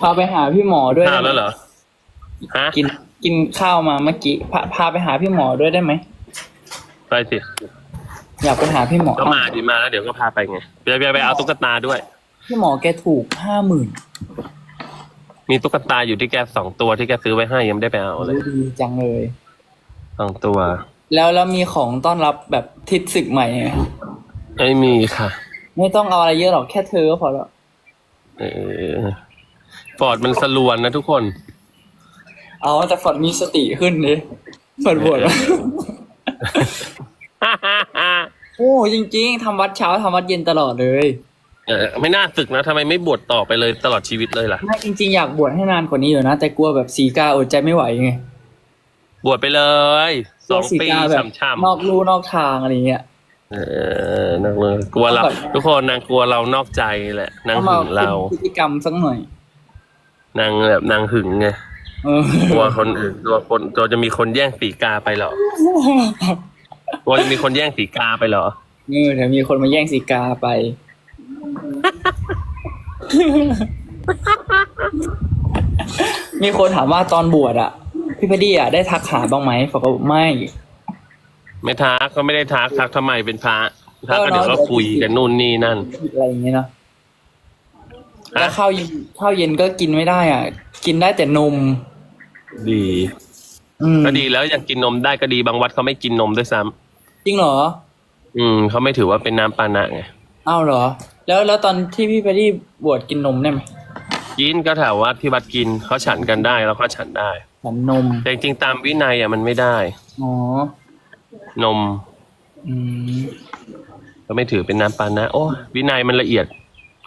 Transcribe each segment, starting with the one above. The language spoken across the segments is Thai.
พาไปหาพี่หมอด้วยข้าวได้ไหมแล้วเหรอฮะกินกินข้าวมาเมื่อกี้พาพาไปหาพี่หมอด้วยได้ไหมไปสิอยากไปหาพี่หมอก็มาดีมาแล้วเดี๋ยวก็พาไปไงไปไปไปเอาตุ๊กตาด้วย พี่หมอแกถูกห้าหมื่นมีตุ๊กตาอยู่ที่แกสองตัวที่แกซื้อไว้ให้ยังไม่ได้ไปเอาเลยดีจังเลยสองตัว แล้วแล้วมีของต้อนรับแบบทิศศึกใหม่ไหมไม่มีค่ะ ไม่ต้องเอาอะไรเยอะหรอกแค่เธอก็พอแล้วเออฟอร์ดมันสลวนนะทุกคน เอาแต่ฝนมีสติขึ้นเลยฝนบวชโอ้จริง ๆทำวัดเช้าทำวัดเย็นตลอดเลย เออไม่น่าศึกนะทำไมไม่บวชต่อไปเลยตลอดชีวิตเลยล่ะไม่จริง ๆ อยากบวชให้นานกว่านี้อยู่นะ แต่กลัวแบบสีกาอดใจไม่ไหวไงบวชไปเลยสองปีกลัวสีกาแบบช่ำนอกลู่นอกทางอะไรเงี้ยๆ เออนักเลยกลัวเรา ทุกคนนางกลัวเรานอกใจแหละนางต้องหึงเราพฤติกรรมสักหน่อยนางแบบนางหึงไงกลัวคนอื่นกลัวคนกลัวจะมีคนแย่งสีกาไปเหรอกลัวจะมีคนแย่งสีกาไปเหรอเออเดี๋ยวมีคนมาแย่งสีกาไปมีคนถามว่าตอนบวชอะ พี่พอดีอะได้ทักหาบ้างไหมบอกว่าไม่ ไม่ทักก็ไม่ได้ทักทักทำไมเป็นพระทักก็เออเนอะเดี๋ยวก็คุยกันนู่นนี่นั่น อะไรอย่างเงี้ยเนาะฮะ แล้วข้าวเย็นข้าวเย็นก็กินไม่ได้อะ กินได้แต่นม ดีอืมก็ดีแล้วยังกินนมได้ก็ดีบางวัดเขาไม่กินนมด้วยซ้ำจริงเหรออืมเขาไม่ถือว่าเป็นน้ำปานะไงอ้าวเหรอ แล้วแล้วตอนที่พี่พอดีบวชกินนมได้ไหมกินก็ถามว่าที่วัดกินเขาฉันกันได้แล้วก็ฉันได้ ฉันนมแต่จริงๆตามวินัยอะมันไม่ได้ อ๋อ นม อืมก็ไม่ถือเป็นน้ำปานะ โอ้วินัยมันละเอียด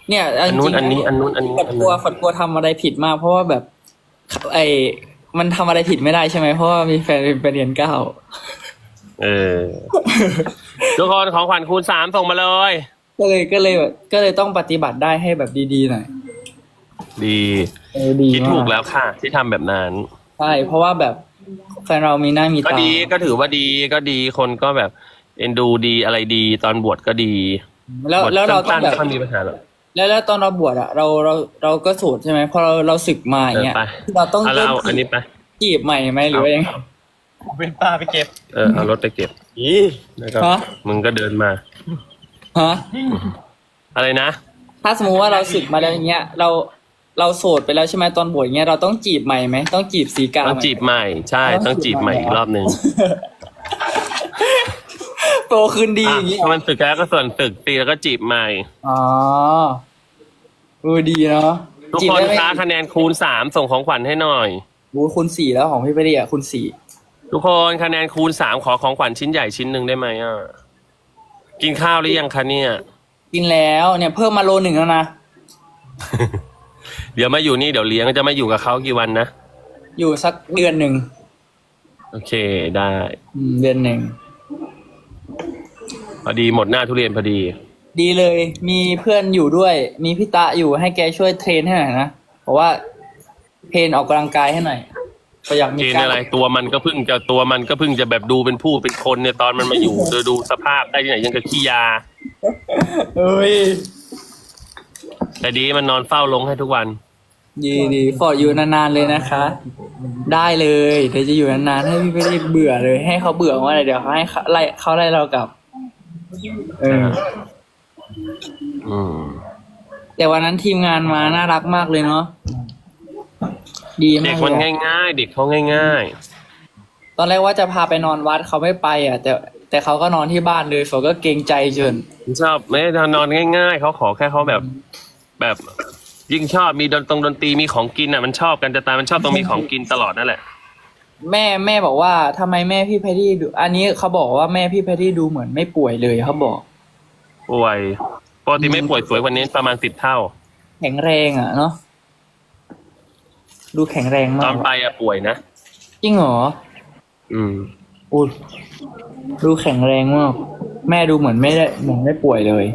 เนี่ยอันนู้นจริงๆอันนี้อันนู้นอันนี้ฝัดอันกลัวนั้นฝัดกลัวทำอะไรผิดมาก เพราะว่าแบบ ไอ้มันทำอะไรผิดไม่ได้ใช่ไหมเพราะว่ามีแฟนเป็นไปเรียนเก้าเออทุกคนของขวัญคูณสามส่งมาเลย ก็เลยก็เลยแบบก็เลยต้องปฏิบัติได้ให้แบบดีๆหน่อยดีเออดีคิดมาถูกแล้วค่ะ ที่ทำแบบนั้นใช่เพราะว่าแบบ แฟนเรามีหน้ามีก็ตาดีก็ถือว่าดีก็ดีคนก็แบบเอ็นดูดีอะไรดีตอนบวชก็ดีแล้วบทแล้วเราต้อสั้งนแบๆบไม่ค่อยมีปัญหาหรอกแล้วแล้วตอนเราบวชอะเราเราเราก็โสูตรใช่ไหมพอเราเราศึกมาอย่างเงี้ยเออไปเราต้องเอาแล้วเอาอันนี้ไปจีบใหม่ไหมหรือว่ายังไงเป็นป้าไปเก็บ เออเอารถไปเก็บแล้วก็ฮะมึงก็เดินมาฮะอะไรนะ ถ้าสมมุติว่าเราศึกมาแล้วอย่างเงี้ย เรา เราโสดไปแล้วใช่ไหมตอนบวชอย่างเงี้ยเราต้องจีบใหม่ไหมต้องจีบสีกาต้องไหมจีบใหม่ใช่ ต้องจีบใหม่อีกรอบหนึ่งโตคืนดีอะอย่างเงี้ยถ้ามันศึกแล้วก็ส่วนศึกตีแล้วก็จีบใหม่ อ๋อเออดีเนาะทุกจีบคนได้ไหมคะคะแนนคูณสามส่งของขวัญให้หน่อยโอ้คุณสี่แล้วของพี่ไปดีอะคุณสี่ทุกคนคะแนนคูณสามขอของขวัญชิ้นใหญ่ชิ้นหนึ่งได้ไหมอะกินข้าวหรือยังคะเนี่ย กินแล้วเนี่ยเพิ่มมาโลหนึ่งแล้วนะ เดี๋ยวมาอยู่นี่เดี๋ยวเลี้ยงจะมาอยู่กับเขากี่วันนะอยู่สักเดือนหนึ่งโอเคได้อืมเดือนหนึ่งพอดีหมดหน้าทุเรียนพอดี ดีเลย มีเพื่อนอยู่ด้วย มีพี่ตะอยู่ให้แกช่วยเทรนให้หน่อยนะเพราะว่าเทรนออกกำลังกายให้หน่อยก็อยากมีเกณกาฑ์รอะไรตัวมันก็เพิ่งจะตัวมันก็เพิ่งจะแบบดูเป็นผู้เป็นคนเนี่ยตอนมันมาอยู่เธอดูสภาพได้ที่ไหนยังกับขี้ยา เอ้ย แต่ดีมันนอนเฝ้าลงให้ทุกวัน ดีดีฟอร์ดอยู่นานๆเลยนะคะ ได้เลยเดี๋ยวจะอยู่นานๆให้พี่ไม่ได้เบื่อเลย ให้เขาเบื่อว่าอะไรเดี๋ยวเขาให้เขาไล่เขาไล่เรากลับ เออ อืมแต่วันนั้นทีมงานมาน่ารักมากเลยเนาะดีมาเด็กกมันเลยอะง่ายๆ เด็กเขาง่าย ตอนแรกว่าจะพาไปนอนวัดเขาไม่ไปอะ แต่แต่เขาก็นอนที่บ้านเลยฝนก็เกรงใจจน ๆ ชอบไม่ได้นอนง่าย ๆเขาขอแค่เขาแบบ แบบยิ่งชอบมีดนตรงดนตรีมีของกินอะมันชอบกันจะตายมันชอบต้องมีของกินตลอดนั่นแหละ แม่แม่บอกว่าทำไมแม่พี่แพทตี้ดู อันนี้เขาบอกว่าแม่พี่แพทตี้ดูเหมือนไม่ป่วยเลยเขาบอก ป่วยปกติไม่ป่วยสวยกวันนี้ประมาณสิบเท่า แข็งแรงอะเนาะดูแข็งแรงตมาอกนไปอะป่วยนะจริงเหรออืม อุ้ยดูแข็งแรงมากแม่ดูเหมือนไม่ได้เหมือนไม่ป่วยเลย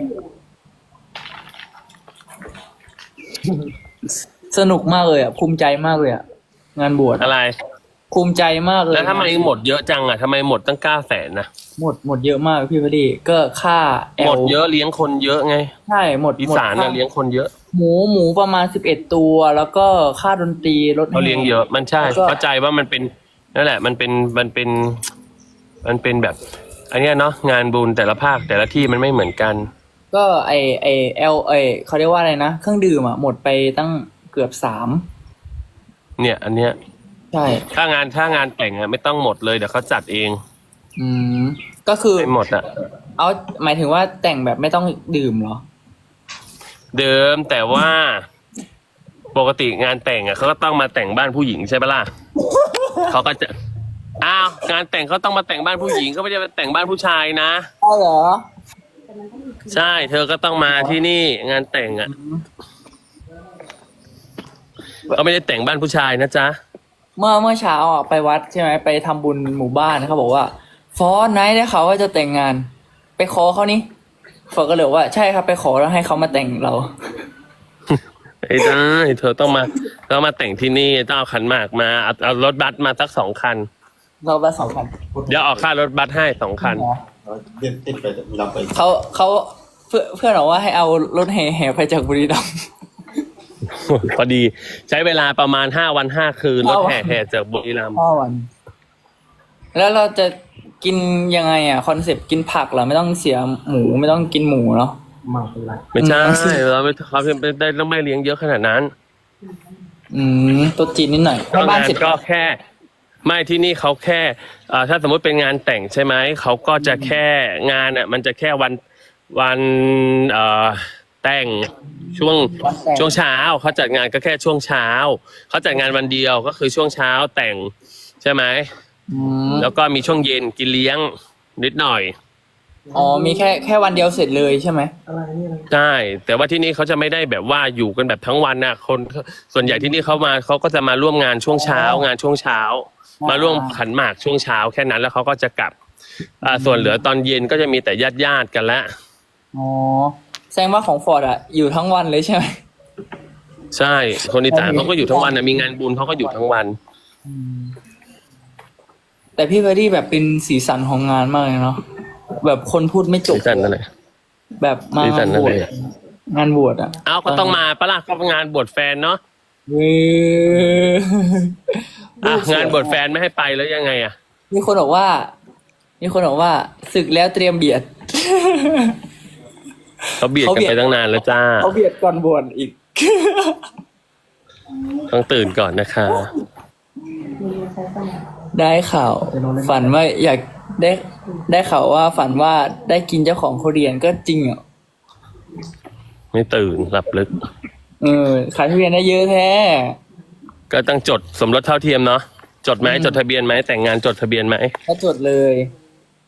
สนุกมากเลยอะภูมิใจมากเลยอะงานบวชอะไร ภูมิใจมากเลยแล้วทำไมหมดเยอะจังอะทำไมหมดตั้งเก้าแสนนะหมดหมดเยอะมากพี่พอดีก็ค่าแอหมลดเยอะเลี้ยงคนเยอะไงใช่หมดอีหมดสานค่าน่ะเลี้ยงคนเยอะ หมูหมูประมาณสิบเอ็ดตัว แล้วก็ค่าดนตรีรถแห่เขาเลี้ยงเยอะมันใช่แล้วก็เข้าใจว่ามันเป็นนั่นแหละ มันเป็นมันเป็น มันเป็นแบบอันเนี้ยเนาะงานบุญแต่ละภาคแต่ละที่มันไม่เหมือนกัน ก็ไอไอเอลไอเขาเรียกว่าอะไรนะ เครื่องดื่มอะหมดไปตั้งเกือบสามเนี่ย อันเนี้ยใช่ถ้างานถ้างานแต่งอะไม่ต้องหมดเลยเดี๋ยวเขาจัดเอง อืมก็คือไม่หมดอะเอาหมายถึงว่าแต่งแบบไม่ต้องดื่มเหรอ เดิมแต่ว่าปกติงานแต่งอะเขาก็ต้องมาแต่งบ้านผู้หญิงใช่ปะล่ะเขาก็จะอ้าวงานแต่งเขาต้องมาแต่งบ้านผู้หญิงเขาไม่ได้มาแต่งบ้านผู้ชายนะเอาเหรอ ใช่ เธอก็ต้องมาที่นี่งานแต่งอะเขาไม่ได้แต่งบ้านผู้ชายนะจ๊ะ เมื่อเมื่อเช้าอะไปวัดใช่ไหมไปทำบุญหมู่บ้านเขาบอกว่า ฟอนไนท์ได้เขาวว่าจะแต่งงาน ไปขอเขานี่ฟอนก็เลยบอกว่าใช่ครับไปขอแล้วให้เขามาแต่งเราไม่ได้เธอต้องมาต้องมาแต่งที่นี่ต้องเอาขันหมากมาเอาเอารถบัสมาสักสองคัน เราไปสองพันเดี๋ยวออกค่ารถบัสให้สองคัน เดินติดไปเราไปเขาเขาเพื่อนเพื่อนบอกว่าให้เอารถแห่แห่ไปจากบุรีรัมย์พอดีใช้เวลาประมาณห้าวันห้าคืนรถแห่แห่จากบุรีรัมย์ห้าวัน แล้วเราจะกินยังไงอะ คอนเซปต์กินผักเหรอไม่ต้องเสียหมูไม่ต้องกินหมูเนาะมาเป็นไรไม่ใช่อืมเราไม่เขาไม่ได้ต้องไม่เลี้ยงเยอะขนาดนั้น อืมโต๊ะจีนนิดหน่อยก็บ้านงานเสร็จก็แค่ ไม่ที่นี่เขาแค่อ่าถ้าสมมติเป็นงานแต่งใช่ไหมเขาก็จะแค่งานอะมันจะแค่วันวันเอ่อแต่งช่วงวันแต่ง ช่วงเช้าเขาจัดงานก็แค่ช่วงเช้าเขาจัดงานวันเดียวก็คือช่วงเช้าแต่งใช่ไหมอืมแล้วก็มีช่วงเย็นกินเลี้ยงนิดหน่อย อ๋อมีแค่แค่วันเดียวเสร็จเลยใช่ไหมใช่แต่ว่าที่นี่เขาจะไม่ได้แบบว่าอยู่กันแบบทั้งวันนะคนส่วนใหญ่ที่นี่เขามาเขาก็จะมาร่วมงานช่วงเช้างานช่วงเช้า มาร่วมขันหมากช่วงเช้าแค่นั้นแล้วเขาก็จะกลับอ่าส่วนเหลือตอนเย็นก็จะมีแต่ญาติญาติๆกันละอ๋อแสดงว่าของฟอร์ดอะอยู่ทั้งวันเลยใช่ไหมใช่ คนอีสานเขาก็อยู่ทั้งวันนะมีงานบุญเขาก็อยู่ทั้งวัน แต่พี่เบอร์ดี้แบบเป็นสีสันของงานมากเลยเนาะแบบคนพูดไม่จบสีสันนั่นแหละแบบมาสีสังานนนั่นบวเลชยงานบวชอะเอาก็ต้องมาปะล่ะก็งานบวชแฟนเนาะเว้ย อะงานบวชแฟนไม่ให้ไปแล้วยังไงอะ มีคนบอกว่า มีคนบอกว่าศึกแล้วเตรียมเบียด เขาเบียดกันไปตั้งนานแล้วจ้า เขาเบียดก่อนบวชอีก ต้องตื่นก่อนนะคะ ได้ข่าว ฝันว่าอยากได้ได้ข่าวว่าฝันว่าได้กินเจ้าของเขาเรียนก็จริงอะไม่ตื่นหลับลึก เออขายทุเรียนได้เยอะแท้ ก็ต้องจดสมรสเท่าเทียมเนาะจดไหมจดทะเบียนไหมแต่งงานจดทะเบียนไหมก็จดเลย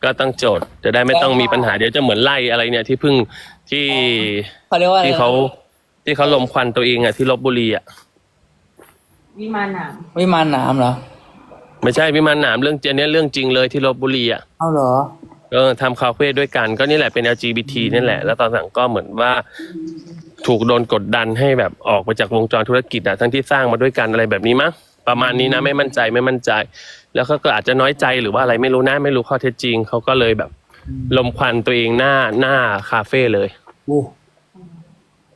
ก็ต้องจดจะได้ไม่ต้องมีปัญหาเดี๋ยวจะเหมือนไล่อะไรเนี่ยที่เพิ่งที่เขาเรียกว่าอะไรที่เขาที่เขาลมควันตัวเองอะที่ลบบุรีอะวิมานหนามวิมานน้ำเหรอไม่ใช่พิมานหนามเรื่องเจนเนี้ยเรื่องจริงเลยที่ลบบุรีอะเอาเหรอ เออทำคาเฟ่ด้วยกันก็นี่แหละเป็น LGBT นี่แหละ แล้วตอนหลังก็เหมือนว่า ถูกโดนกดดันให้แบบออกมาจากวงจรธุรกิจอะทั้งที่สร้างมาด้วยกันอะไรแบบนี้มั้งประมาณนี้นะไม่มั่นใจไม่มั่นใจ แล้วเขาก็อาจจะน้อยใจหรือว่าอะไรไม่รู้นะไม่รู้ข้อเท็จจริงเขาก็เลยแบบ ลมควันตัวเองหน้าหน้าคาเฟ่เลยอู้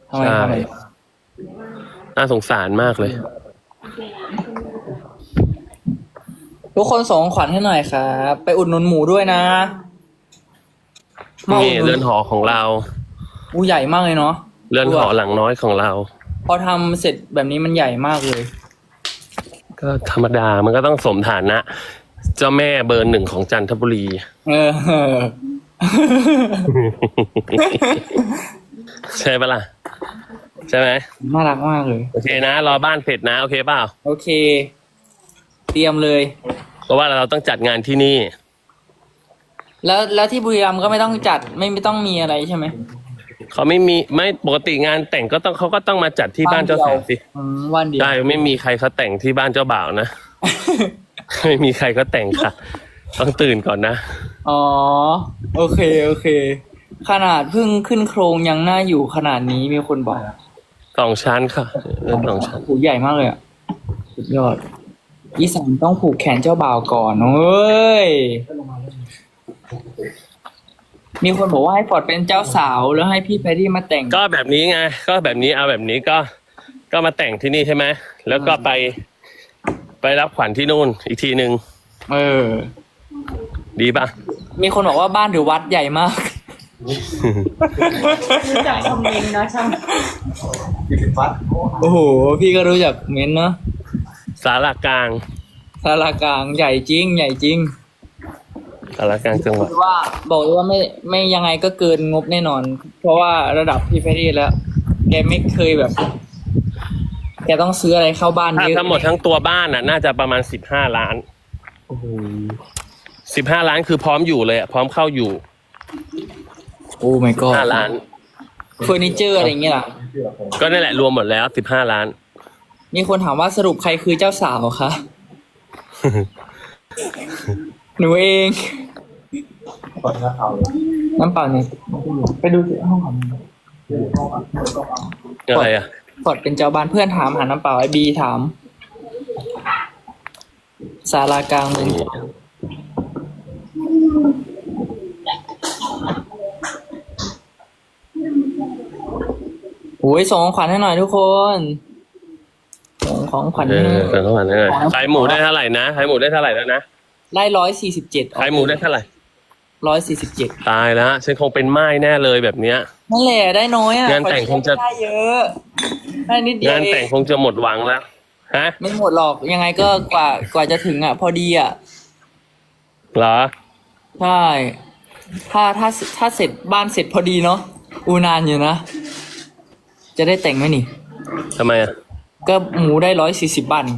ทำไมใช่ทำไมน่าสงสารมากเลย ทุกคนส่งของขวัญให้หน่อยครับ ไปอุดหนุนหมูด้วยนะมาอุนี่ดหนุเรือนหอของเรา อู้ใหญ่มากเลยเนาะ เรือนหอหลังน้อยของเรา พอทำเสร็จแบบนี้มันใหญ่มากเลย ก็ธรรมดามันก็ต้องสมฐานะ เจ้าแม่เบอร์หนึ่งของจันทบุรี เออ ใช่ปะล่ะ ใช่ไหมน่ารักมากเลย โอเคนะ รอบ้านเสร็จนะ โอเคเปล่าโอเค เตรียมเลย เพราะว่าเราต้องจัดงานที่นี่ แล้วแล้วที่บุรีรัมย์ก็ไม่ต้องจัดไม่ไม่ต้องมีอะไรใช่ไหม เขาไม่มีไม่ปกติงานแต่งก็ต้องเขาก็ต้องมาจัดที่บ้านเจ้าสาวสิอืมวันเดียวใช่ไม่มีใครเขาแต่งที่บ้านเจ้าบ่าวนะ ไม่มีใครเขาแต่งค่ะ ต้องตื่นก่อนนะ อ๋อ โอเค โอเค ขนาดเพิ่งขึ้นโครงยังน่าอยู่ขนาดนี้มีคนบอกสองชั้นค่ะเรือนสองชั้นโหใหญ่มากเลยอะ สุดยอดอีสานต้องผูกแขนเจ้าบ่าวก่อนเอ้ย มีคนบอกว่าให้ฟอร์ดเป็นเจ้าสาวแล้วให้พี่แพรรี่มาแต่งก็แบบนี้ไงก็แบบนี้เอาแบบนี้ก็ก็มาแต่งที่นี่ใช่ไหมแล้วก็ไป ไปรับขวัญที่นู่นอีกทีหนึ่งเออ ดีป่ะ มีคนบอกว่าบ้านหรือวัดใหญ่มาก รู้จักคอมเมนต์เนาะช่างยี่สิบวัดโอ้โห พี่ก็รู้จักเม้นเนาะสารากลาง สารากลางใหญ่จริง ใหญ่จริง สารกลางจังหวัด ว่าบอกเลยว่าไม่ไม่ยังไงก็เกินงบแน่นอน เพราะว่าระดับพี่แพรรี่แล้ว แกไม่เคยแบบ แกต้องซื้ออะไรเข้าบ้านถ้าเยอะทั้งหมดทั้งตัวบ้านน่ะ น่าจะประมาณสิบห้าล้านโอ้โหสิบห้าล้านคือพร้อมอยู่เลยอะพร้อมเข้าอยู่โอ้ my god ห้าล้าน เฟอร์นิเจอร์อะไรอย่างเงี้ยล่ะ ก็นั่นแหละรวมหมดแล้วสิบห้าล้าน มีคนถามว่าสรุปใครคือเจ้าสาวคะ หนูเอง ตอนนี้เขาน้ำเปล่าเนี่ยไปดูสิห้องของอะไรอะฟอร์ดเป็นเจ้าบ้านเพื่อนถามหาน้ำเปล่าไอบีถามศาลากลางเมืองโอ้ยส่งของขวัญให้หน่อยทุกคน ส่งของขวัญเอให้หอน่อยเติมเข้ามาหน่อยขายหมูได้เท่าไหร่นะขายหมูได้เท่าไหร่แล้วนะ ได้ร้อยสี่สิบเจ็ดขายหมูได้เท่าไหร่ร้อยสี่สิบเจ็ดตายแล้วฉันคงเป็นไม้แน่เลยแบบเนี้ยนั่นแหละได้น้อยอะงานแต่งคงจะได้เยอะได้นิดเดียวงานแต่งเอคงจะหมดหวังแล้วฮะ ไม่หมดหรอกยังไงก็กว่ากว่าจะถึงอะ พอดีอะเหรอใช่ถ้าถ้าถ้าเสร็จบ้านเสร็จพอดีเนาะอูนานอยู่นะ จะได้แต่งไหมนี่ทำไมอะ ก็หมูได้ร้อยสี่สิบบาทนี่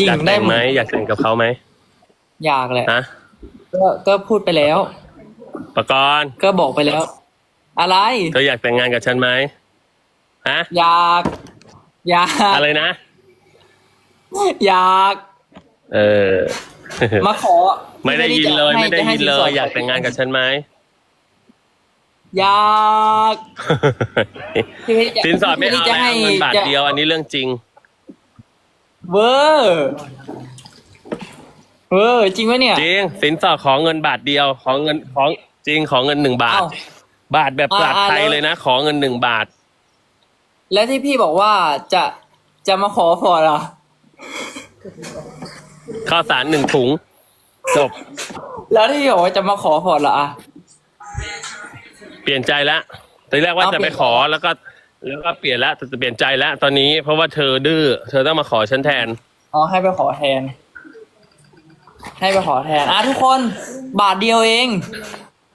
จริงอยากได้แต่งหไหมอยากแต่งกับเขาไหมอยากแหละฮะก็ก็พูดไปแล้ว ประกรณ์ก็บอกไปแล้ว อะไรเธออยากแต่งงานกับฉันไหมฮะอยากอยากอะไรนะ อยาก เออ มาขอไม่ได้ยินเลยให้ไม่ได้จะให้ยินเลสิสยอยากแต่งงานกับฉันไหมอยากพี่เพชรจะสินสอดไม่เอาพี่พชรแล้จะวให้เงินบาทจะเดียวอันนี้เรื่องจริง เวอร์เวอร์จริงไหมเนี่ย จริงสินสอดขอเงินบาทเดียว ขอเงินของจริงขอเงินหนึ่งบาท เอ้าบาทแบบปราดอ่าไทยแล้ว เลยนะ ขอเงินหนึ่งบาท แล้วที่พี่บอกว่าจะจะมาขอฟอร์ดอะข้าวสารหนึ่งถุง จบ แล้วที่พี่บอกว่าจะมาขอฟอร์ดเหรออะเปลี่ยนใจแล้วตอนแรกว่าเอาจะเปลี่ไปยน ขอแล้วก็ แล้วก็เปลี่ยนแล้วแต่จะเปลี่ยนใจแล้วตอนนี้เพราะว่าเธอดื้อเธอต้องมาขอฉันแทน อ๋อให้ไปขอแทน ให้ไปขอแทนอะทุกคนบาทเดียวเอง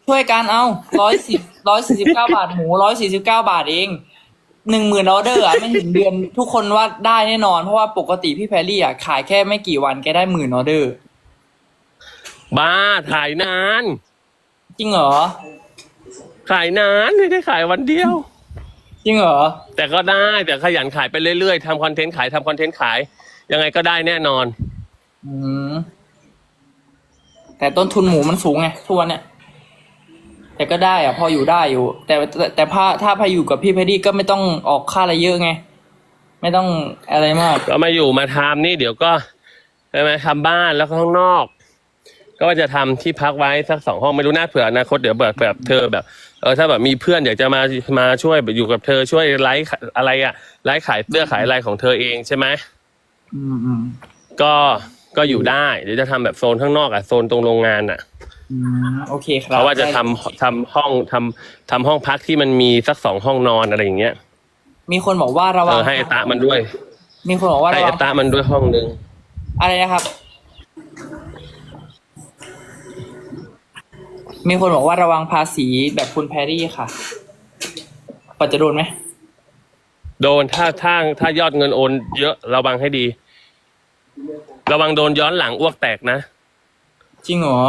ช่วยกันเอาร้อยสิบร้อยสี่สิบเก้าบาทหมูร้อยสี่สิบเก้าบาทเองหนึ่งหมื่นออเดอร์อะไม่ถึงเดือน ทุกคนว่าได้แน่นอน เพราะว่าปกติพี่แพรรี่อะขายแค่ไม่กี่วันแกได้หมื่นออเดอร์ บ้าถ่ายนาน จริงเหรอ ขายนานไม่ได้ขายวันเดียว จริงเหรอ แต่ก็ได้แต่ขยันขายไปเรื่อยๆทำคอนเทนต์ขายทำคอนเทนต์ขาย ยังไงก็ได้แน่นอน อืม แต่ต้นทุนหมูมันสูงไงทุกวันเนี่ย แต่ก็ได้อะพออยู่ได้อยู่ แต่แต่แต่ถ้าถ้าพาอยู่กับพี่เพดดี้ก็ไม่ต้องออกค่าอะไรเยอะไง ไม่ต้องอะไรมาก ก็มาอยู่มาทำนี่เดี๋ยวก็ใช่ไหมทำบ้านแล้วก็ข้างนอก ก็ว่าจะทำที่พักไว้สักสองห้องไม่รู้น่าเผื่ออนาคตเดี๋ยวแบบแบบเธอแบบ เออถ้าแบบมีเพื่อนอยากจะมามาช่วยแบบอยู่กับเธอช่วยไลฟ์อะไรอะไลฟ์ขายเสื้อขายอะไรของเธอเองใช่ไหมอืมอืมก็ก็อยู่ได้เดี๋ยวจะทำแบบโซนข้างนอกอะโซนตรงโรงงานอะอืมโอเคครับเพราะว่าจะทำทำห้องทำทำห้องพักที่มันมีสักสองห้องนอนอะไรอย่างเงี้ยมีคนบอกว่าระเอวังอให้ไอตะมันด้วย มีคนบอกว่าให้ระไอวังตะมันด้วยห้องนึง อะไรนะครับ มีคนบอกว่าระวังภาษีแบบคุณแพรรี่ค่ะปัจจะโดนไหม โดนถ้าถ้าถ้ายอดเงินโอนเยอะระวังให้ดี ระวังโดนย้อนหลังอ้วกแตกนะ จริงเหรอ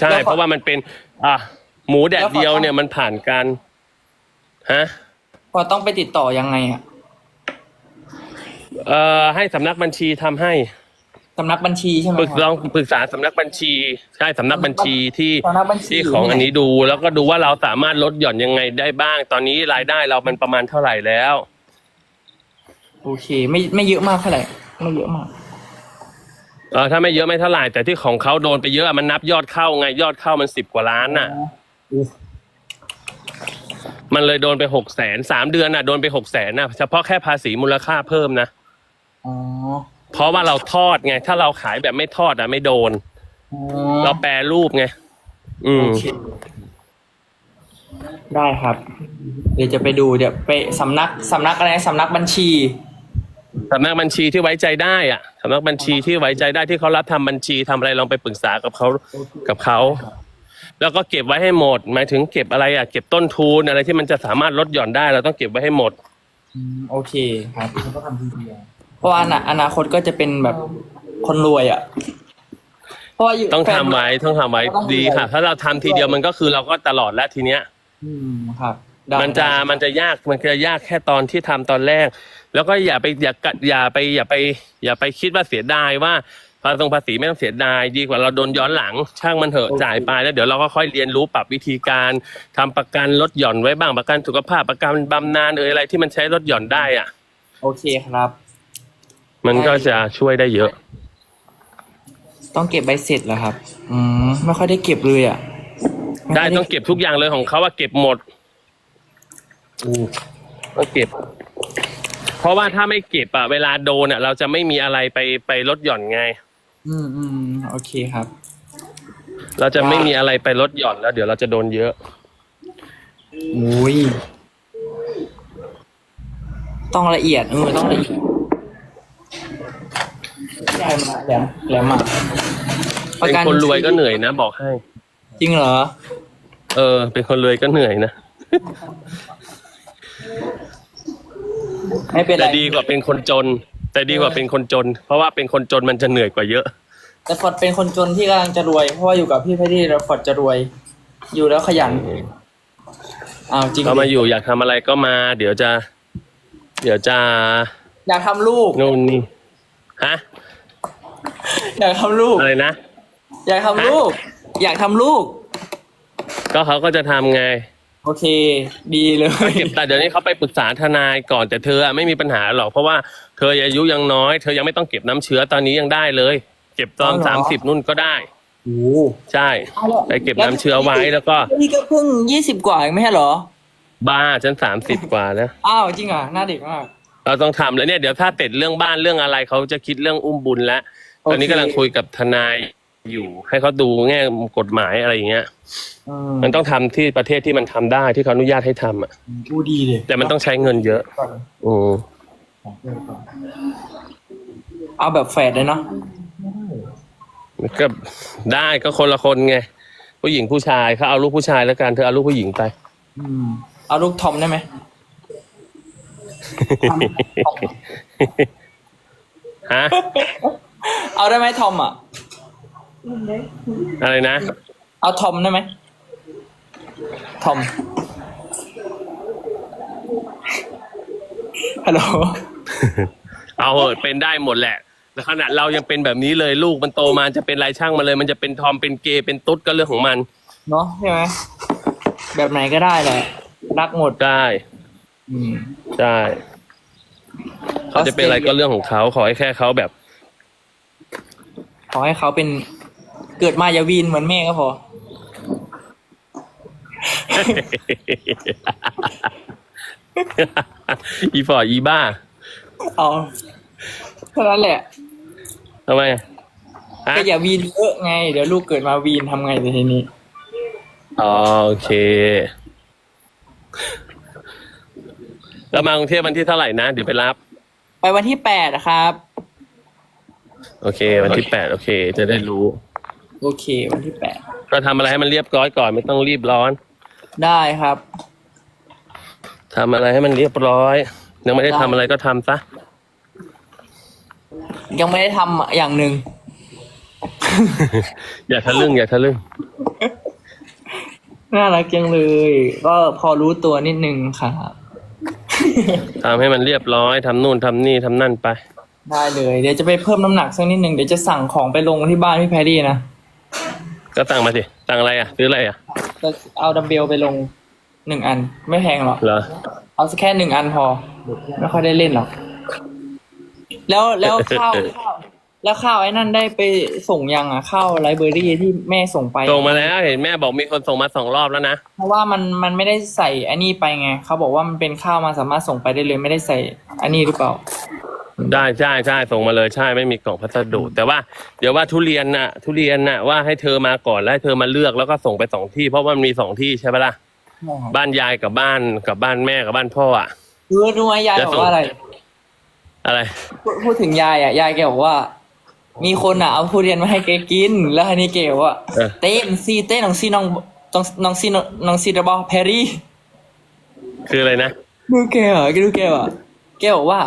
ใช่ แล้วขอ เพราะว่ามันเป็น อะ หมูแดดแล้วขอเดียวต้องเนี่ยมันผ่านการฮะ พอต้องไปติดต่อยังไงอะเอ่อให้สำนักบัญชีทำให้ สำนักบัญชีใช่ไหมปรึกครับลองปรึกษาสำนักบัญชีใช่สำนักบัญชีที่สำนักบัญชี ที่ของอยู่ที่ไหนอันนี้ดู แล้วก็ดูว่าเราสามารถลดหย่อนยังไงได้บ้าง ตอนนี้รายได้เรามันประมาณเท่าไหร่แล้ว โอเค ไม่ไม่เยอะมากเท่าไหร่ไม่เยอะมาก เออถ้าไม่เยอะไม่เท่าไหร่แต่ที่ของเขาโดนไปเยอะมันนับยอดเข้าไงยอดเข้ามันสิบกว่าล้านน่ะ มันเลยโดนไปหกแสนสามเดือนน่ะโดนไปหกแสนน่ะ เฉพาะแค่ภาษีมูลค่าเพิ่มนะ อ๋อ เพราะว่าเราทอดไง ถ้าเราขายแบบไม่ทอดอะไม่โดนอ๋อเราแปรรูปไง อืมโอเคได้ครับ เดี๋ยวจะไปดูเดี๋ยวไปสำนักสำนักอะไรสำนักบัญชีสำนักบัญชีที่ไว้ใจได้อะสำนักบัญชีที่ไว้ใจได้ที่เขารับทำบัญชีทำอะไรลองไปปรึกษากับเขากับเขา แล้วก็เก็บไว้ให้หมด หมายถึงเก็บอะไรอะ เก็บต้นทุนอะไรที่มันจะสามารถลดหย่อนได้ เราต้องเก็บไว้ให้หมด อืมโอเคครับมันก็ทำทีเดียว เพราะว่าอนาอนาคตก็จะเป็นแบบคนรวยอะ เพราะว่ายู่ต้องแฟทำนไว้ต้องทำไว้ต้องดูดีค่ะถ้าเราทำทีเดียวมันก็คือเราก็ตลอดแล้วทีเนี้ย อืมครับได้มันจะมันจะยากมันจะยากแค่ตอนที่ทำตอนแรก แล้วก็อย่าไปอย่าอย่าไปอย่าไป อย่าไปคิดว่าเสียดายว่าภาษีภาษีไม่ต้องเสียดายดีกว่าเราโดนย้อนหลัง ช่างมันเถอะจ่ายไปแล้วเดี๋ยวเราก็ค่อยเรียนรู้ปรับวิธีการทำประกันลดหย่อนไว้บ้างประกันสุขภาพประกันบำนาญเอยอะไรที่มันใช้ลดหย่อนได้อะ โอเคครับ มันก็จะช่วยได้เยอะ ต้องเก็บใบเสร็จแล้วครับ อืมไม่ค่อยได้เก็บเลยอะม่ได้ค่ยต้องเก็บทุกอย่างเลยของเขาว่าเก็บหมดต้องเก็บ เพราะว่าถ้าไม่เก็บอะเวลาโดนอะเราจะไม่มีอะไรไปไปลดหย่อนไงอืมอืมโอเคครับ เราจะไม่มีอะไรไปลดหย่อนแล้ว เดี๋ยวเราจะโดนเยอะ อุ้ย ต้องละเอียดเออต้องละเอียด ใช่มาแหลมแหลมมากเป็นคนรวยก็เหนื่อยนะ บอกให้ จริงเหรอ เออ เป็นคนรวยก็เหนื่อยนะ ไม่เป็นไรแต่ดีกว่าเป็นคนจน แต่ดีกว่าเป็นคนจน เพราะว่าเป็นคนจนมันจะเหนื่อยกว่าเยอะ แต่ฟอร์ดเป็นคนจนที่กำลังจะรวย เพราะว่าอยู่กับพี่แพทตี้แล้วฟอร์ดจะรวย อยู่แล้วขยันอ้าวจริงก็มาดิอยู่อยากทำอะไรก็มา เดี๋ยวจะ เดี๋ยวจะอยากทำลูก นู่นนี่ ฮะ อยากทำลูก อะไรนะ อยากทำลูก อยากทำลูก ก็เขาก็จะทำไงโอเค ดีเลย เก็บแต่เดี๋ยวนี้เขาไปปรึกษาทนายก่อนแต่เธออะไม่มีปัญหาหรอกเพราะว่าเธออายุยังน้อย เธอยังไม่ต้องเก็บน้ำเชื้อตอนนี้ยังได้เลย เก็บตอนอ๋อเหรอ สามสิบนุ่นก็ได้ โอ้ใช่ ไปเก็บน้ำเชื้อไว้แล้วก็พี่ก็เพิ่งยี่สิบกว่าเองไม่ใช่เหรอ บ้าฉันสามสิบกว่าแล้ว อ้าวจริงเหรอะหน้าเด็กมาก เราต้องทำแล้วเนี่ยเดี๋ยวถ้าเสร็จเรื่องบ้านเรื่องอะไรเขาจะคิดเรื่องอุ้มบุญแล้วโอเค ตอนนี้กำลังคุยกับทนายอยู่ให้เขาดูแง่กฎหมายอะไรอย่างเงี้ย อืมันต้องทำที่ประเทศที่มันทำได้ที่เขาอนุญาตให้ทำอะกูดีเลยแต่มันต้องใช้เงินเยอะก่อนอืมของเพื่อนก่อนเอาแบบแฝดเลยเนาะก็ได้ก็คนละคนไงผู้หญิงผู้ชายเขาเอาลูกผู้ชายแล้วกันเธอเอาลูกผู้หญิงไป อืม เอาลูกทอมได้ไหมฮะ เอาได้ไหมทอมอะ อะไรนะ เอาทอมได้ไหมทอม ฮัลโหล เอาเหอะเป็นได้หมดแหละแต่ขนาดเรายังเป็นแบบนี้เลยลูกมันโตมาจะเป็นไรช่างมาเลย มันจะเป็นทอมเป็นเกย์เป็นตุ๊ดก็เรื่องของมัน เนาะใช่ไหม แบบไหนก็ได้แหละ รักหมดได้อืม ได้เขาจะเป็นอะไรก็เรื่องของเขาขอให้แค่เขาแบบข อให้เขาเป็นเกิดมาอย่าวีนเหมือนแม่ก็พอ อีฟอร์อีบ้าเอาเท่านั้นแหละทำไมอะฮะก็อย่าวีนเยอะไง เดี๋ยวลูกเกิดมาวีนทำไงในทีนี้อ๋อโอเค เรามากรุงเทพวันที่เท่าไหร่นะ เดี๋ยวไปรับ ไปวันที่แปดนะครับ โอเค วันที่แปดโอเค จะได้รู้ โอเค วันที่แปดก็ทำอะไรให้มันเรียบร้อยก่อนไม่ต้องรีบร้อนได้ครับ ทำอะไรให้มันเรียบร้อย ยังไม่ได้ทำอะไรก็ทำซะยังไม่ได้ทำอย่างหนึ่งอย่าทะลึ่งอย่าทะลึ่งน่ารักจังเลย ก็พอรู้ตัวนิดนึงครับ ทำให้มันเรียบร้อยทำนู่นทำนี่ทำนั่นไป ได้เลยเดี๋ยวจะไปเพิ่มน้ำหนักสักนิดหนึ่งเดี๋ยวจะสั่งของไปลงที่บ้านพี่แพรรี่นะก็ตั้งมาสิตั้งอะไรอะซื้ออะไรอะจะเอาดัมเบลไปลงหนึ่งอัน ไม่แพงหรอกเหรอเอาสักแค่หนึ่งอันพอ ไม่ค่อยได้เล่นหรอก แล้วแล้วข้าวข้าวแล้วข้าวไอ้นั่นได้ไปส่งยังอะข้าวไลบรารีที่แม่ส่งไปส่งมาแล้วเห็นแม่บอกมีคนส่งมาสองรอบแล้วนะเพราะว่ามันมันไม่ได้ใส่อันนี้ไปไงเขาบอกว่ามันเป็นข้าวมาสามารถส่งไปได้เลยไม่ได้ใส่อันนี้หรือเปล่า ได้ใช่ใช่ส่งมาเลยใช่ไม่มีกล่องพัสดุ แต่ว่าเดี๋ยวว่าทุเรียนน่ะ ทุเรียนน่ะว่าให้เธอมาก่อนแล้วให้เธอมาเลือกแล้วก็ส่งไปสองที่ เพราะว่ามันมีสองที่ใช่ปะล่ะบ้านยายกับบ้านกับบ้านแม่กับบ้านพ่ออะเออรู้ไหมยายบอกว่าอะไร อะไรพูดพูดถึงยายอะยายแกบอกว่า มีคนอะเอาทุเรียนมาให้แกกิน แล้วทีนี้แกบอกว่าเออเต้นซีเต้นน้องซีน้องน้องน้องซีน้องน้องซีดับเบิลแพรรี่ คืออะไรนะดูแกเหรอแกดูแกอะแกบอกว่า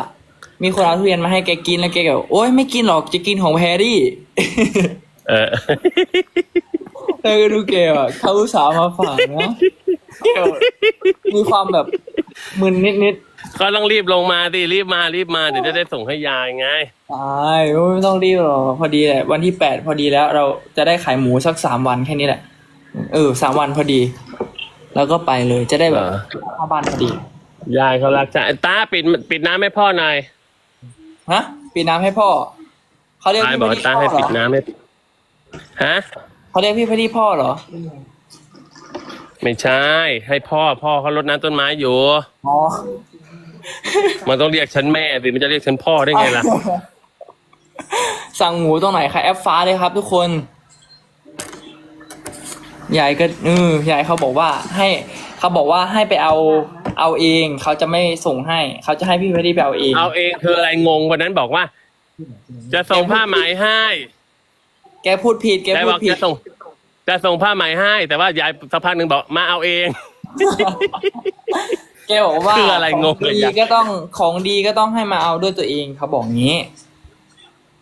มีคนเอาทุเรียนมาให้แกกินแล้วแกก็บอกโอ๊ยไม่กินหรอกจะกินของแพรรี่ เออเออดูแกอะเขาอุตส่าห์มาฝากนะแกบอกมีความแบบมึนนิดนิดก็ต้องรีบลงมาดิรีบมารีบมาเดี๋ยวจะได้ส่งให้ยายไง ๆตายโอ้ยไม่ต้องรีบหรอกพอดีแหละ วันที่แปดพอดีแล้ว เราจะได้ขายหมูสักสามวันแค่นี้แหละ เออสามวันพอดี แล้วก็ไปเลยจะได้แบบเออเข้าบ้านพอดี ยายเขารักจะตาปิดปิดน้ำให้พ่อหน่อย ฮะปิดน้ำให้พ่อเขาเรียกตายพี่บอกพอว่าดีตาพ่ให้อเหรปิดอน้ำให้ฮะเขาเรียกพี่พอดีพ่อเหรอไม่ใช่ ให้พ่อพ่อเขารดน้ำต้นไม้อยู่อ๋อมันต้องเรียกฉันแม่สิมันจะเรียกฉันพ่อได้ไงล่ะ สั่งหมูตรงไหนคะแอปฟ้าเลยครับ ทุกคนยายก็เออยายเขาบอกว่า ให้เขาบอกว่าให้ไปเอา เอาเองเขาจะไม่ส่งให้ เขาจะให้พี่พอดีไปเอาเอง เอาเองคืออะไรงงวันนั้นบอกว่า จะส่งผ้าไหมให้ แกพูดผิดแกยายพูบดอกผิดจะส่ง จะส่งผ้าไหมให้ แต่ว่ายายสักพักหนึ่งบอกมาเอาเอง แกบอกว่าคืออะไรงงขเลยดียายก็ต้องของดีก็ต้องให้มาเอาด้วยตัวเองเขาบอกงี้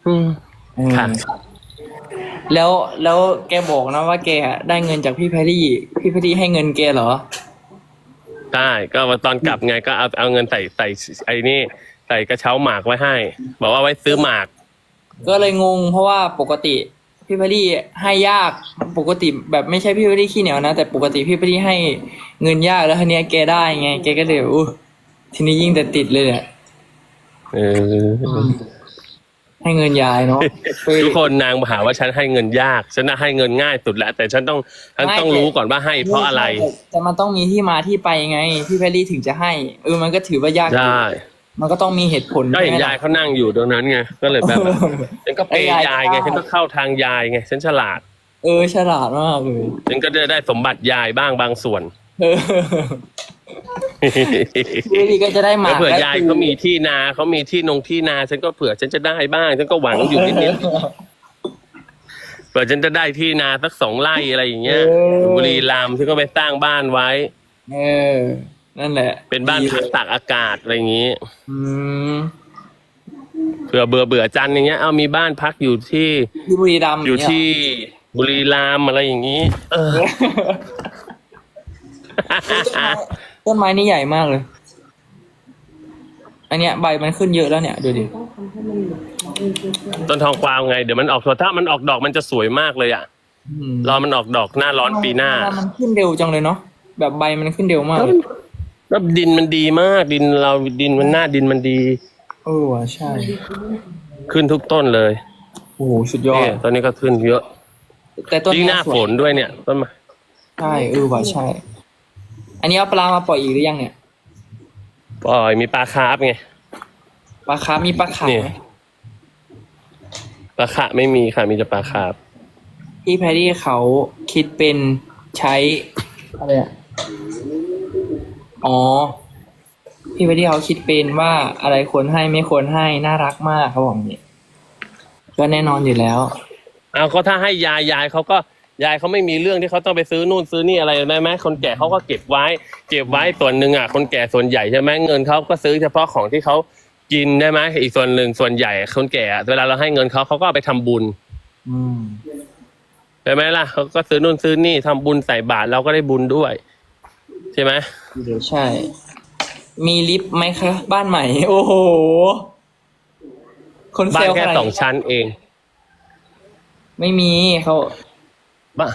อืมอืมค่ะแล้วแล้วแกบอกนะว่าแกได้เงินจากพี่แพรรี่ พี่แพรรี่ให้เงินแกเหรอ ได้ก็ตอนกลับไงก็เอาเอาเงินใส่ใส่ไอ้นี่ใส่กระเช้าหมากไว้ให้ บอกว่าไว้ซื้อหมาก ก็เลยงงเพราะว่าปกติพี่แพรรี่ให้ยากปกติแบบไม่ใช่พี่แพรรี่ขี้เหนียวนะแต่ปกติพี่แพรรี่ให้เงินยากแล้วทีเนี้ยแกได้ไงแกก็เลยอู้ทีนี้ยิ่งแต่ติดเลยแหละเออ ให้เงินยายเนาะทุกคนนางหาว่าฉันให้เงินยาก ฉันน่ะให้เงินง่ายสุดแล้วแต่ฉันต้องฉันต้องรู้ก่อนว่าให้เพราะอะไร แต่มันต้องมีที่มาที่ไปไง พี่แพรรี่ถึงจะให้เออมันก็ถือว่ายากอยู่ใช่มันก็ต้องมีเหตุผลก็เห็นใช่ไหมยายล่ะเขานั่งอยู่ตรงนั้นไงก็เลยแบบฉันก็เปย์ยายไงฉันก็เข้าทางยายไงฉันฉลาด เออฉลาดมากเลยฉันก็จะได้สมบัติยายบ้างบางส่วน เออพี่แพรรี่ก็จะได้หมาแล้วเผื่อและยายเขามีที่นาเขามีที่นงที่นา ฉันก็เผื่อฉันจะได้บ้าง ฉันก็หวังอยู่นิดๆเผื่อฉันจะได้ที่นาสักสองไร่อะไรอย่างเงี้ยอยู่บุรีรัมย์ฉันก็ไปสร้างบ้านไว้ เออ นั่นแหละ เป็นบ้านดีพักเลยตากอากาศอะไรอย่างงี้อืมเผื่อเบื่อเบื่อจันทร์อย่างเงี้ย เอามีบ้านพักอยู่ที่ที่บุรีรัมย์อยู่เนี่ที่บุรีรัมย์อะไรอย่างงี้ เออ ต้นไม้นี่ใหญ่มากเลย อันเนี้ยใบมันขึ้นเยอะแล้วเนี่ยดูดิ ต้นทองกวาวไง เดี๋ยวมันออกถ้ามันออกดอกมันจะสวยมากเลยอะอืมรอมันออกดอกหน้าร้อนปีหน้าทำไมมันขึ้นเร็วจังเลยเนาะแบบใบมันขึ้นเร็วมากเลยแล้วดินมันดีมาก ดินเราดินมันหน้าดินมันดีเออว่ะใช่ ขึ้นทุกต้นเลยโอ้โหสุดยอเนี่ดยตอนนี้ก็ขึ้นเยอะแต่ต้นยิ่งหน้าสวยฝนด้วยเนี่ยต้นไม้ใช่เออว่ะใช่อั นนี้เอาปลามาปล่อยอีกหรือยังเนี่ย ปล่อยมีปลาคาร์ฟไง ปลาคาร์ฟมีปลาขาวนี่ ไหมปลาขะไม่มีค่ะมีแต่ปลาคาร์ฟพี่แพรรี่เขาคิดเป็นใช้อะไรอะอ๋อ พี่แพรรี่เขาคิดเป็นว่าอะไรควรให้ไม่ควรให้น่ารักมากเขาบอกอย่างนี้ก็แน่นอนอยู่แล้ว เอาก็ถ้าให้ยายยายเขาก็ ยายเขาไม่มีเรื่องที่เขาต้องไปซื้อนู่นซื้อนี่อะไรได้ไหมคนแก่เขาก็เก็บไว้ เก็บไว้ส่วนหนึ่งอะคนแก่ส่วนใหญ่ใช่ไหมเงินเขาก็ซื้อเฉพาะของที่เขากินได้ไหมอีกส่วนหนึ่งส่วนใหญ่คนแก่อะเวลาเราให้เงินเขาเขาก็เอาไปทำบุญอืม ใช่ไหมล่ะเขาก็ซื้อนู่นซื้อนี่ทำบุญใส่บาตรเราก็ได้บุญด้วย ใช่ไหมเดี๋ยวใช่ มีลิฟต์ไหมคะ บ้านใหม่ โอ้โห คนเซบ้าลนล์แค่ขนาดสองชั้นเอง ไม่มีเขา บ้าน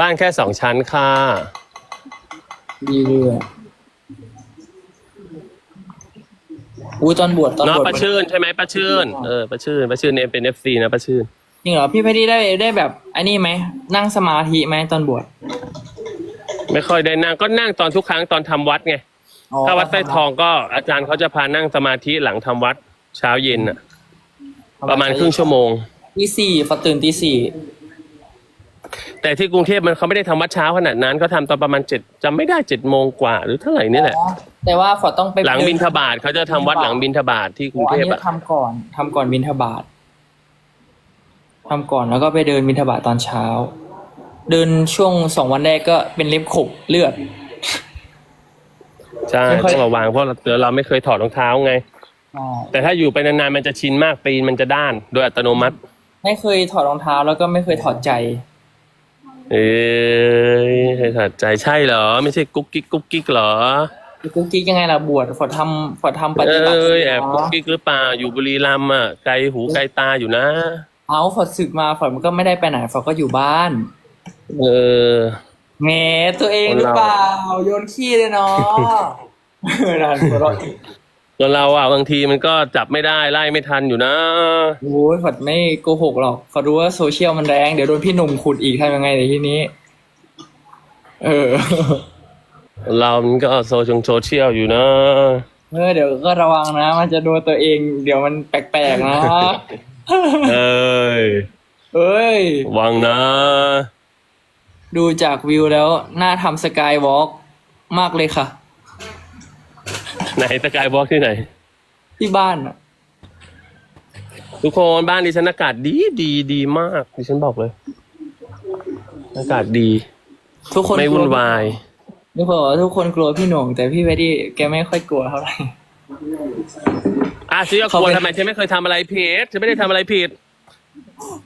บ้านแค่สองชั้นค่ะ ดีเลยอะอู้ตอนบวชตอนเนาะบวชป้าชื่นใช่ไหมป้าชื่นเออป้าชื่นป้าชื่นเนี่ยเป็นเอฟซีนะป้าชื่นจริงเหรอพี่เพชรได้ได้แบบไอ้นี่ไหมนั่งสมาธิไหมตอนบวชไม่ค่อยได้นั่งก็นั่งตอนทุกครั้งตอนทำวัดไงอ๋อถ้าวัดไส้ทองก็อาจารย์เขาจะพานั่งสมาธิหลังทำวัดเช้าเย็นอะประมาณครึ่งชั่วโมงตีสี่ฝอตื่นตีสี่ แต่ที่กรุงเทพมันเขาไม่ได้ทำวัดเช้าขนาดนั้นเขาทำตอนประมาณเจ็ดจำไม่ได้เจ็ดโมงกว่าหรือเท่าไหร่นี่แหละอ๋อแต่ว่าฝอต้องไปหลังบินทบาทเขาจะทำวัดหลังบินทบาทที่กอ๋รุองอัเทนพนี้อะทำก่อนทำก่อนบินทบาททำก่อนแล้วก็ไปเดินบินทบาทตอนเช้า เดินช่วงสองวันแรกก็เป็นเล็บขบเลือด ใช่ไม่ค่อย ต้องระวังเพราะเราเราไม่เคยถอดรองเท้าไง อ๋อแต่ถ้าอยู่ไปนานๆมันจะชินมากตีนมันจะด้าน โดยอัตโนมัติ ไม่เคยถอดรองเท้าแล้วก็ไม่เคยถอดใจ เอ้ยให้ถอดใจใช่เหรอ ไม่ใช่กุ๊กกิ๊กกุ๊กกิ๊กเหรอกุ๊กกิ๊กยังไงล่ะบวชฝอทำฝอทำปเอฏิบัติ้ยแอบเนกุ๊กอะกิ๊กหรือเปล่าอยู่บุรีรัมย์อะไกลหูไกลตาอยู่นะ เอาฝอศึกมาฝอมันก็ไม่ได้ไปไหนฝอก็อยู่บ้าน เออแหมตัวเองหรือเปล่า โยนขี้เลยเนาะเออนั่นหัว เราะคนเราอะบางทีมันก็จับไม่ได้ไล่ไม่ทันอยู่นะ โอ้ยฝอไม่โกหกหรอกฝอรู้ว่าโซเชียลมันแรง เดี๋ยวโดนพี่หนุ่มขุดอีกทำยังไงในที่นี้ เออ เรามันก็โซเชียลโซเชียลอยู่นะ เออเดี๋ยวก็ระวังนะ มันจะโดนตัวเอง เดี๋ยวมันแปลกๆนะ เอ้ยเอ้ยหวังนะ ดูจากวิวแล้ว น่าทำสกายวอล์กมากเลยค่ะ ไหนสกายบล็อกที่ไหน ที่บ้านอะทุกคนบ้านดิฉันอากาศดีดีดีมากดิฉันบอกเลย อากาศดี ทุกคนไม่วุ่นวาย ทุกคนบอกว่าทุกคนกลัวพี่หนุ่มแต่พี่เวดดี้แกไม่ค่อยกลัวเท่าไหร่ อะฉันก็กเขาลัวเป็นทำไมฉันไม่เคยทำอะไรผิดฉันไม่ได้ทำอะไรผิด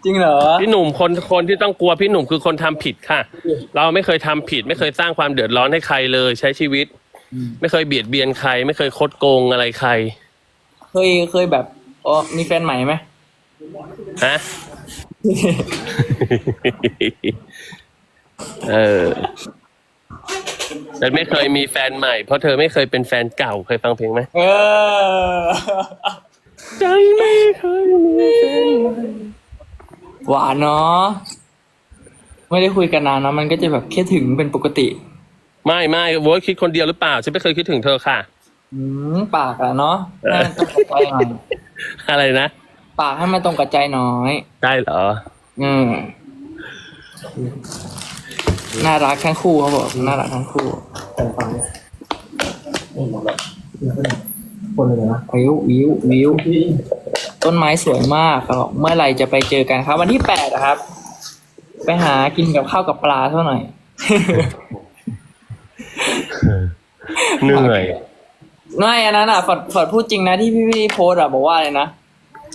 จริงเหรอ พี่หนุ่มคนคนที่ต้องกลัวพี่หนุ่มคือคนทำผิดค่ะ เราไม่เคยทำผิด ไม่เคยสร้างความเดือดร้อนให้ใครเลยใช้ชีวิต ไม่เคยเบียดเบียนใคร ไม่เคยคดโกงอะไรใคร เคยเคยแบบอ๋อมีแฟนใหม่ไหมฮะเออแต่ไม่เคยมีแฟนใหม่ เพราะเธอไม่เคยเป็นแฟนเก่าเคยฟังเพลงไหมเออฉันไม่เคยมีแฟนใหม่หวานเนาะไม่ได้คุยกันนานเนาะมันก็จะแบบแค่ถึงเป็นปกติ ไม่ไม่โว้ยคิดคนเดียวหรือเปล่าฉันไม่เคยคิดถึงเธอค่ะ อืมปากอะเนาะให้มันตรงกับใจหน่อยอะไรนะปากให้มันตรงกับใจน้อย ได้เหรอ อืมน่ารักทั้งคู่เขาบอกน่ารักทั้งคู่แต่ฟังเนี่ยนี่หมดแล้วคนเลยนะวิววิววิวพี่ต้นไม้สวยมากเขาบอกเมื่อไหร่จะไปเจอกันครับ วันที่แปดนะครับ ไปหากินกับข้าวกับปลาเท่าหน่อย เหนื่อยไม่อันนั้นอะฝอดฝอดพูดจริงนะที่พี่พี่โพสต์อะบอกว่าอะไรนะ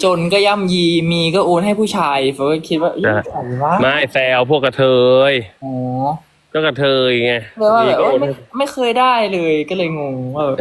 จนก็ย่ำยีมีก็โอนให้ผู้ชายฝอดก็คิดว่าเอ๊ะใครวะไม่แซวพวกกระเทยอ๋อก็กระเทยไงเลยว่าแบบก็เอ้ยโอนไม่ไม่เคยได้เลยก็เลยงงว่าแบบ